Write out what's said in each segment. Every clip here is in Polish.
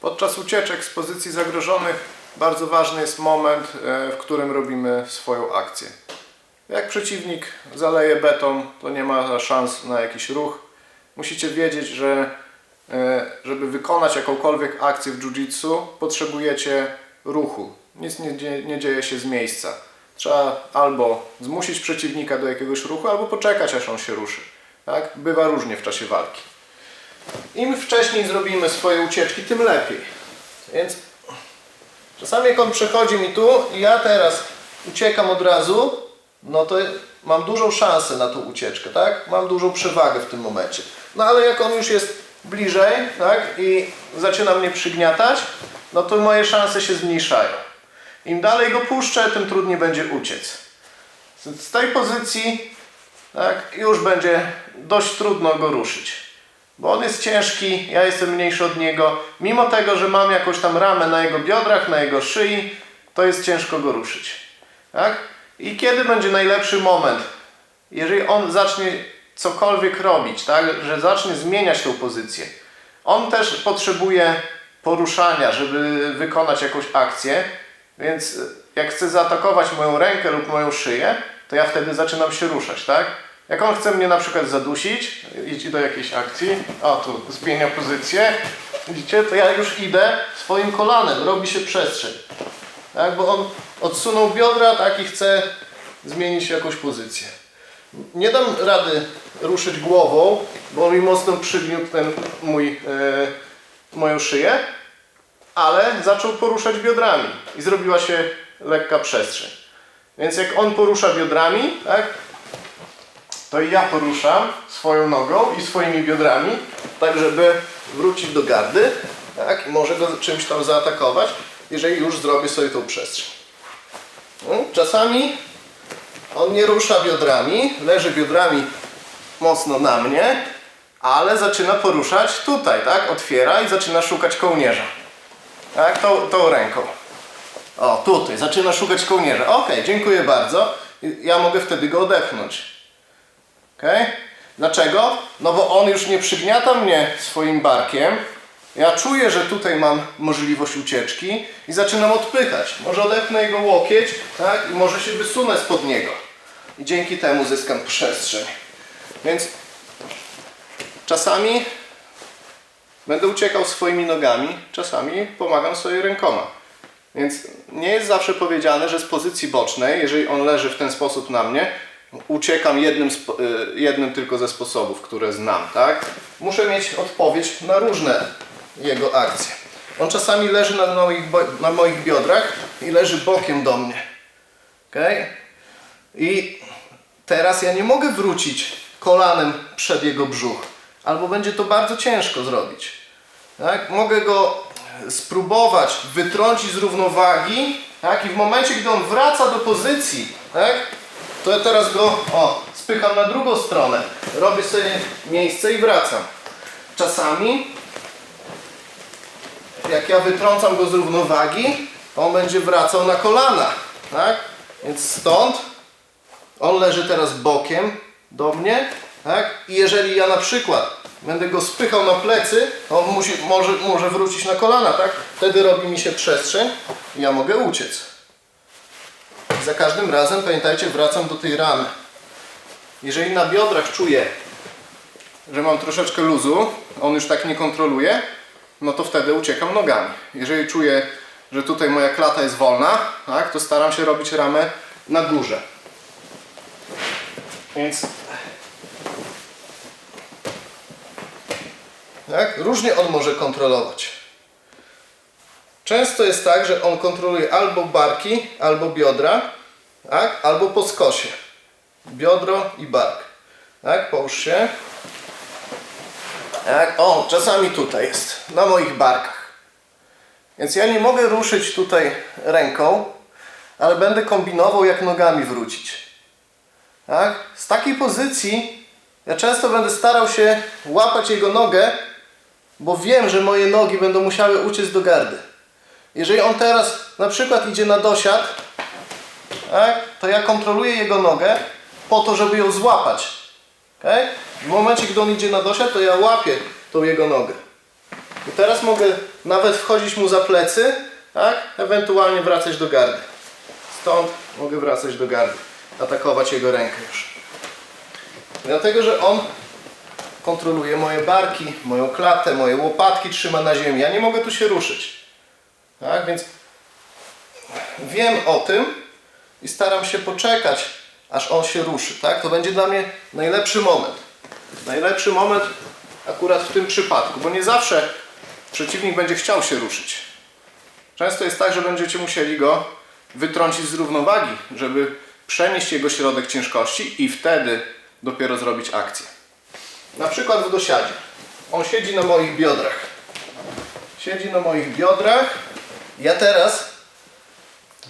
Podczas ucieczek z pozycji zagrożonych bardzo ważny jest moment, e, w którym robimy swoją akcję. Jak przeciwnik zaleje beton, to nie ma szans na jakiś ruch. Musicie wiedzieć, że e, żeby wykonać jakąkolwiek akcję w jiu-jitsu, potrzebujecie ruchu. Nic nie, dzie- nie dzieje się z miejsca. Trzeba albo zmusić przeciwnika do jakiegoś ruchu, albo poczekać, aż on się ruszy. Tak? Bywa różnie w czasie walki. Im wcześniej zrobimy swoje ucieczki, tym lepiej. Więc czasami jak on przechodzi mi tu i ja teraz uciekam od razu, no to mam dużą szansę na tą ucieczkę, tak? Mam dużą przewagę w tym momencie. No ale jak on już jest bliżej, tak? I zaczyna mnie przygniatać, no to moje szanse się zmniejszają. Im dalej go puszczę, tym trudniej będzie uciec. Z tej pozycji tak, już będzie dość trudno go ruszyć. Bo on jest ciężki, ja jestem mniejszy od niego. Mimo tego, że mam jakąś tam ramę na jego biodrach, na jego szyi, to jest ciężko go ruszyć. Tak? I kiedy będzie najlepszy moment? Jeżeli on zacznie cokolwiek robić, tak? że zacznie zmieniać tą pozycję. On też potrzebuje poruszania, żeby wykonać jakąś akcję, więc jak chce zaatakować moją rękę lub moją szyję, to ja wtedy zaczynam się ruszać, tak? Jak on chce mnie na przykład zadusić, idzie do jakiejś akcji, o tu zmienia pozycję, widzicie, to ja już idę swoim kolanem, robi się przestrzeń. Tak, bo on odsunął biodra, tak i chce zmienić jakąś pozycję. Nie dam rady ruszyć głową, bo mi mocno przygniótł ten mój, e, moją szyję, ale zaczął poruszać biodrami i zrobiła się lekka przestrzeń. Więc jak on porusza biodrami, tak, to ja poruszam swoją nogą i swoimi biodrami, tak żeby wrócić do gardy, tak, może go czymś tam zaatakować, jeżeli już zrobię sobie tą przestrzeń. No, Czasami on nie rusza biodrami, leży biodrami mocno na mnie, ale zaczyna poruszać tutaj, tak? Otwiera i zaczyna szukać kołnierza. Tak, tą, tą ręką. O, tutaj, zaczyna szukać kołnierza. Ok, dziękuję bardzo. Ja mogę wtedy go odepchnąć. Ok? Dlaczego? No bo on już nie przygniata mnie swoim barkiem. Ja czuję, że tutaj mam możliwość ucieczki i zaczynam odpychać. Może odepchnę jego łokieć, tak? I może się wysunę spod niego. I dzięki temu zyskam przestrzeń. Więc czasami Będę uciekał swoimi nogami, czasami pomagam sobie rękoma. Więc nie jest zawsze powiedziane, że z pozycji bocznej, jeżeli on leży w ten sposób na mnie, uciekam jednym, y, jednym tylko ze sposobów, które znam, tak? Muszę mieć odpowiedź na różne jego akcje. On czasami leży na moich, na moich biodrach i leży bokiem do mnie. Okay? I teraz ja nie mogę wrócić kolanem przed jego brzuch, albo będzie to bardzo ciężko zrobić. Tak? Mogę go spróbować wytrącić z równowagi, tak? i w momencie, gdy on wraca do pozycji, tak? To ja teraz go o, spycham na drugą stronę, robię sobie miejsce i wracam. Czasami, jak ja wytrącam go z równowagi, on będzie wracał na kolana. Tak? Więc stąd on leży teraz bokiem do mnie, tak? I jeżeli ja na przykład będę go spychał na plecy, on musi, może, może wrócić na kolana, tak? Wtedy robi mi się przestrzeń i ja mogę uciec. Za każdym razem, pamiętajcie, wracam do tej ramy. Jeżeli na biodrach czuję, że mam troszeczkę luzu, on już tak nie kontroluje, no to wtedy uciekam nogami. Jeżeli czuję, że tutaj moja klata jest wolna, tak, to staram się robić ramę na górze. Więc tak, różnie on może kontrolować. Często jest tak, że on kontroluje albo barki, albo biodra, tak, albo po skosie. Biodro i bark. Tak, połóż się. Tak, o, czasami tutaj jest, na moich barkach. Więc ja nie mogę ruszyć tutaj ręką, ale będę kombinował, jak nogami wrócić. Tak? Z takiej pozycji ja często będę starał się łapać jego nogę, bo wiem, że moje nogi będą musiały uciec do gardy. Jeżeli on teraz na przykład idzie na dosiad, tak, to ja kontroluję jego nogę po to, żeby ją złapać. Okay? W momencie, gdy on idzie na dosiad, to ja łapię tą jego nogę. I teraz mogę nawet wchodzić mu za plecy, tak? Ewentualnie wracać do gardy. Stąd mogę wracać do gardy, atakować jego rękę już. Dlatego, że on kontroluje moje barki, moją klatę, moje łopatki trzyma na ziemi. Ja nie mogę tu się ruszyć. Tak, więc wiem o tym i staram się poczekać, aż on się ruszy. Tak? To będzie dla mnie najlepszy moment. Najlepszy moment akurat w tym przypadku, bo nie zawsze przeciwnik będzie chciał się ruszyć. Często jest tak, że będziecie musieli go wytrącić z równowagi, żeby przenieść jego środek ciężkości i wtedy dopiero zrobić akcję. Na przykład w dosiadzie. On siedzi na moich biodrach. Siedzi na moich biodrach. Ja teraz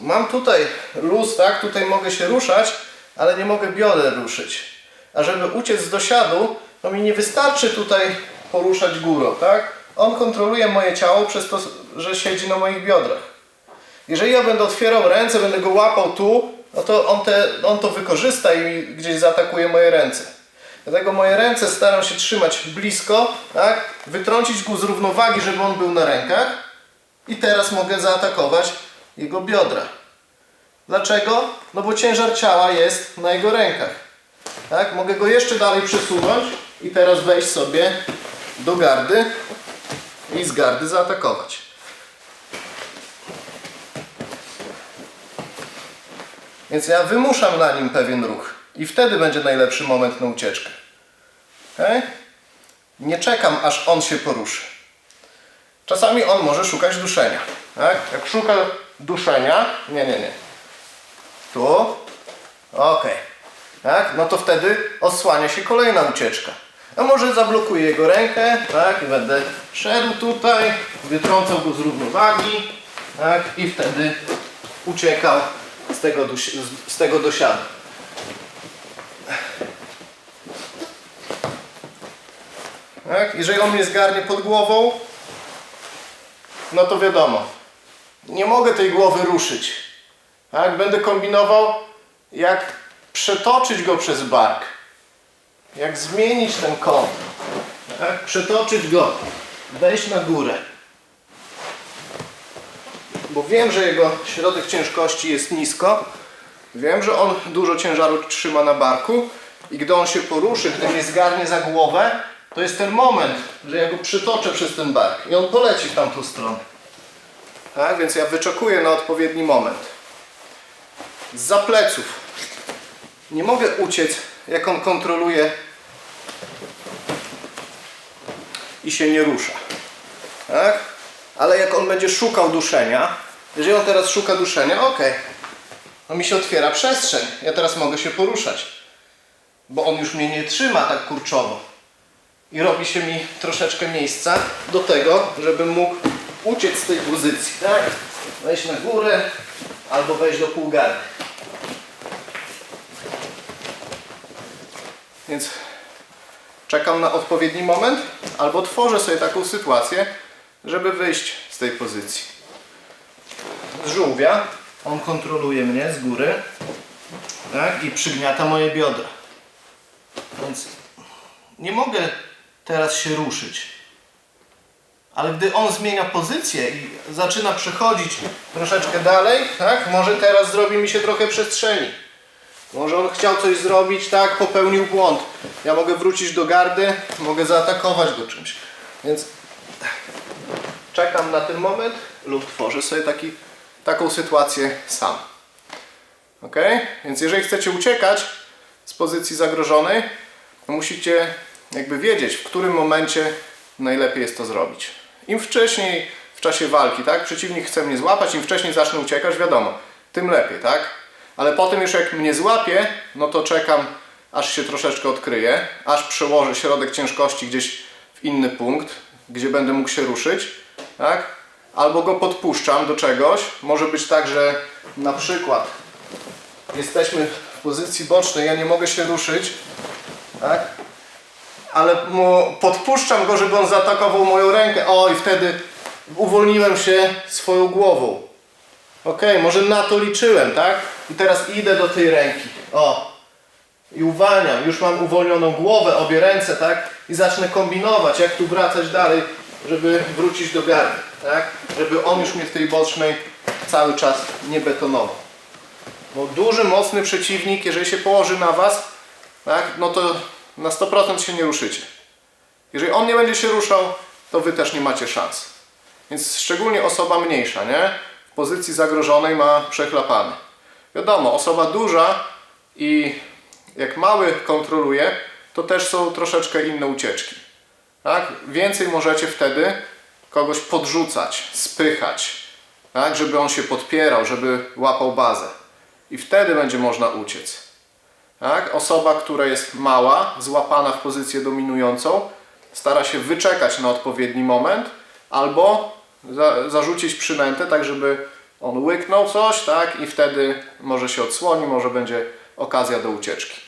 mam tutaj luz, tak? Tutaj mogę się ruszać, ale nie mogę bioder ruszyć. A żeby uciec z dosiadu, to mi nie wystarczy tutaj poruszać górą, tak? On kontroluje moje ciało przez to, że siedzi na moich biodrach. Jeżeli ja będę otwierał ręce, będę go łapał tu, no to on, te, on to wykorzysta i gdzieś zaatakuje moje ręce. Dlatego moje ręce staram się trzymać blisko, tak? wytrącić go z równowagi, żeby on był na rękach i teraz mogę zaatakować jego biodra. Dlaczego? No bo ciężar ciała jest na jego rękach. Tak? Mogę go jeszcze dalej przesunąć i teraz wejść sobie do gardy i z gardy zaatakować. Więc ja wymuszam na nim pewien ruch i wtedy będzie najlepszy moment na ucieczkę. Okay? Nie czekam, aż on się poruszy. Czasami on może szukać duszenia. Tak? Jak szuka duszenia, nie, nie, nie. Tu, ok. Tak? No to wtedy odsłania się kolejna ucieczka. A może zablokuję jego rękę, tak? I będę szedł tutaj, wytrącał go z równowagi, tak? I wtedy uciekał z tego, z tego dosiadu. Tak? Jeżeli on mnie zgarnie pod głową, no to wiadomo, nie mogę tej głowy ruszyć. Tak? Będę kombinował, jak przetoczyć go przez bark. Jak zmienić ten kąt. Tak? Przetoczyć go. Wejść na górę. Bo wiem, że jego środek ciężkości jest nisko. Wiem, że on dużo ciężaru trzyma na barku. I gdy on się poruszy, gdy mnie zgarnie za głowę, to jest ten moment, że ja go przytoczę przez ten bark. I on poleci w tamtą stronę. Tak? Więc ja wyczekuję na odpowiedni moment. Z pleców. Nie mogę uciec, jak on kontroluje i się nie rusza. Tak? Ale jak on będzie szukał duszenia, jeżeli on teraz szuka duszenia, ok, no mi się otwiera przestrzeń. Ja teraz mogę się poruszać, bo on już mnie nie trzyma tak kurczowo. I robi się mi troszeczkę miejsca do tego, żebym mógł uciec z tej pozycji. Tak? Wejść na górę albo wejść do półgardy. Więc czekam na odpowiedni moment, albo tworzę sobie taką sytuację, żeby wyjść z tej pozycji. Z żółwia on kontroluje mnie z góry tak, i przygniata moje biodra. Więc nie mogę teraz się ruszyć. Ale gdy on zmienia pozycję i zaczyna przechodzić troszeczkę dalej, tak, może teraz zrobi mi się trochę przestrzeni. Może on chciał coś zrobić, tak, popełnił błąd. Ja mogę wrócić do gardy, mogę zaatakować go czymś. Więc czekam na ten moment lub tworzę sobie taki, taką sytuację sam. Ok? Więc jeżeli chcecie uciekać z pozycji zagrożonej, to musicie jakby wiedzieć, w którym momencie najlepiej jest to zrobić. Im wcześniej w czasie walki, tak? Przeciwnik chce mnie złapać, im wcześniej zacznę uciekać, wiadomo, tym lepiej, tak? Ale potem już jak mnie złapie, no to czekam, aż się troszeczkę odkryje, aż przełożę środek ciężkości gdzieś w inny punkt, gdzie będę mógł się ruszyć, tak? Albo go podpuszczam do czegoś. Może być tak, że na przykład jesteśmy w pozycji bocznej, ja nie mogę się ruszyć, tak? Ale mu podpuszczam go, żeby on zaatakował moją rękę. O, i wtedy uwolniłem się swoją głową. Okej, może na to liczyłem, tak? I teraz idę do tej ręki. O. I uwalniam. Już mam uwolnioną głowę, obie ręce, tak? I zacznę kombinować, jak tu wracać dalej żeby wrócić do gardy, tak? Żeby on już mnie w tej bocznej cały czas nie betonował. Bo duży, mocny przeciwnik, jeżeli się położy na Was, tak, no to na 100% się nie ruszycie. Jeżeli on nie będzie się ruszał, to Wy też nie macie szans. Więc szczególnie osoba mniejsza, nie? W pozycji zagrożonej ma przechlapany. Wiadomo, osoba duża i jak mały kontroluje, to też są troszeczkę inne ucieczki. Tak? Więcej możecie wtedy kogoś podrzucać, spychać, tak? żeby on się podpierał, żeby łapał bazę. I wtedy będzie można uciec. Tak? Osoba, która jest mała, złapana w pozycję dominującą, stara się wyczekać na odpowiedni moment albo za, zarzucić przynętę, tak żeby on łyknął coś, tak? I wtedy może się odsłoni, może będzie okazja do ucieczki.